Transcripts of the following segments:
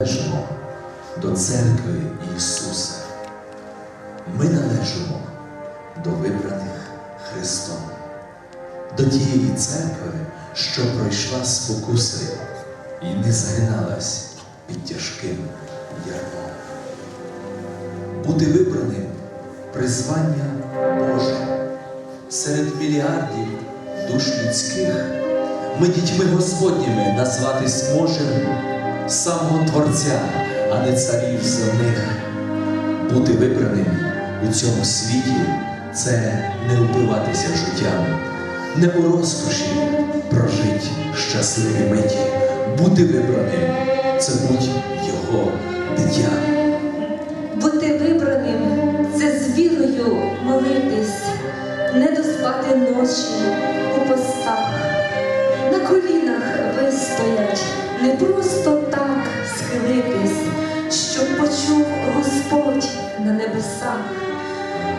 належимо до церкви Ісуса. Ми належимо до вибраних Христом, до тієї церкви, що пройшла спокуси і не загиналась під тяжким ярмом. Бути вибраним призвання Боже серед мільярдів душ людських. Ми дітьми Господніми назватись можемо самого Творця, а не царів земних. Бути вибраним у цьому світі це не вбиватися життям, не у розкоші прожить щасливі миті. Бути вибраним це будь його дитям. Бути вибраним це з вірою молитись, не доспати ночі у постах, на колінах вистоять, не просто схилитись, щоб почув Господь на небесах.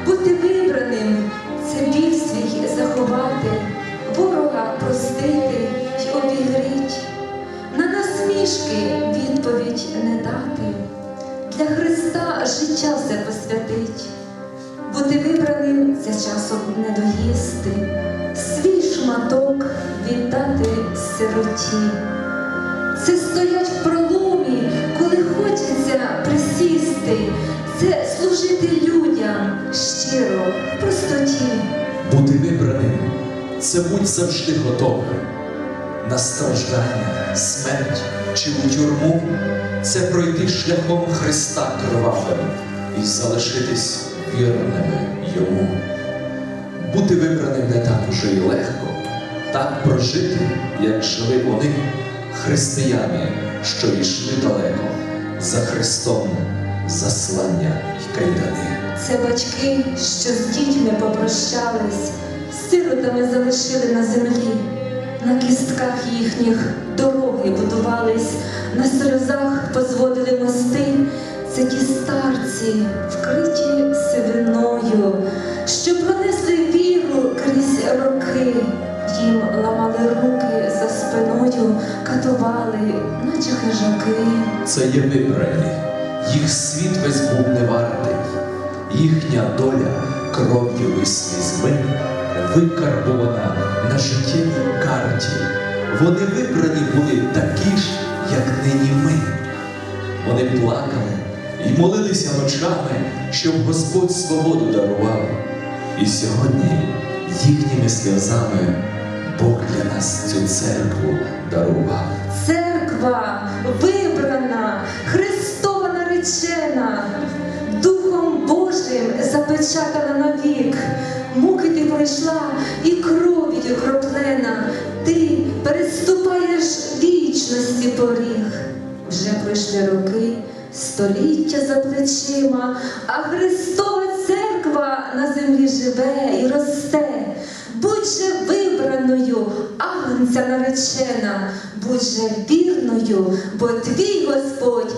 Бути вибраним це біль свій заховати, ворога простити й обігріть, на насмішки відповідь не дати для Христа життя все посвятить. Бути вибраним це часом не доїсти, свій шматок віддати сироті. Це стоять в хочеться присісти, це служити людям щиро, в простоті. Бути вибраним це будь завжди готовим на страждання, смерть чи у тюрму, це пройти шляхом Христа кровавим і залишитись вірними йому. Бути вибраним не так уже й легко, так прожити, як жили вони, християни, що йшли далеко, за Христом заслання й кайдани. Це батьки, що з дітьми попрощались, сиротами залишили на землі, на кістках їхніх дороги будувались, на сльозах позводили мости. Це ті старці, вкриті сивиною, що пронесли віру крізь роки, їм ламали руки за спиною, катували, наче хижаки. Це є вибрані, їх світ весь був не вартий, їхня доля кров'ю і слізьми викарбована на життєвій карті. Вони вибрані були такі ж, як нині ми. Вони плакали і молилися ночами, щоб Господь свободу дарував. І сьогодні їхніми сльозами Бог для нас цю церкву дарував. Церква вибрана, Христова наречена, Духом Божим запечатана навік. Муки ти пройшла і кров'ю кроплена. Ти переступаєш вічності поріг. Вже пройшли роки, століття за плечима, а Христова церква на землі живе і росте. Будь же вибраною, агнця наречена, будь же вірною, бо твій Господь